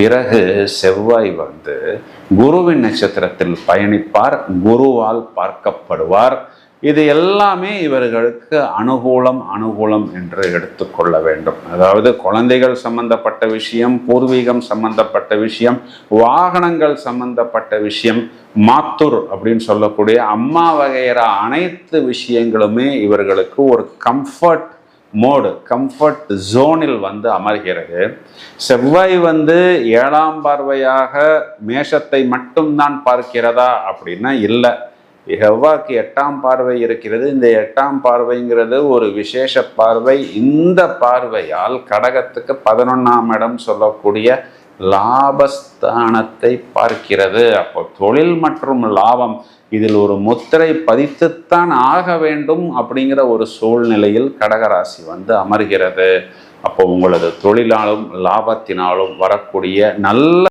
பிறகு செவ்வாய் வந்து குருவின் நட்சத்திரத்தில் பயணிப்பார் குருவால் பார்க்கப்படுவார். இது எல்லாமே இவர்களுக்கு அனுகூலம் அனுகூலம் என்று எடுத்துக்கொள்ள வேண்டும். அதாவது குழந்தைகள் சம்பந்தப்பட்ட விஷயம் பூர்வீகம் சம்பந்தப்பட்ட விஷயம் வாகனங்கள் சம்பந்தப்பட்ட விஷயம் மாத்தூர் அப்படின்னு சொல்லக்கூடிய அம்மா வகையற அனைத்து விஷயங்களுமே இவர்களுக்கு ஒரு கம்ஃபர்ட் மோடு கம்ஃபர்ட் ஜோனில் வந்து அமர்கிறது. செவ்வாய் வந்து ஏழாம் பார்வையாக மேஷத்தை மட்டும்தான் பார்க்கிறதா அப்படின்னா இல்லை. செவ்வாய்க்கு எட்டாம் பார்வை இருக்கிறது. இந்த எட்டாம் பார்வைங்கிறது ஒரு விசேஷ பார்வை. இந்த பார்வையால் கடகத்துக்கு பதினொன்றாம் இடம் சொல்லக்கூடிய லாபஸ்தானத்தை பார்க்கிறது. அப்போ தொழில் மற்றும் லாபம் இதில் ஒரு முத்திரை பதித்துத்தான் ஆக வேண்டும் அப்படிங்கிற ஒரு சூழ்நிலையில் கடகராசி வந்து அமர்கிறது. அப்போ உங்களது தொழிலாலும் லாபத்தினாலும் வரக்கூடிய நல்ல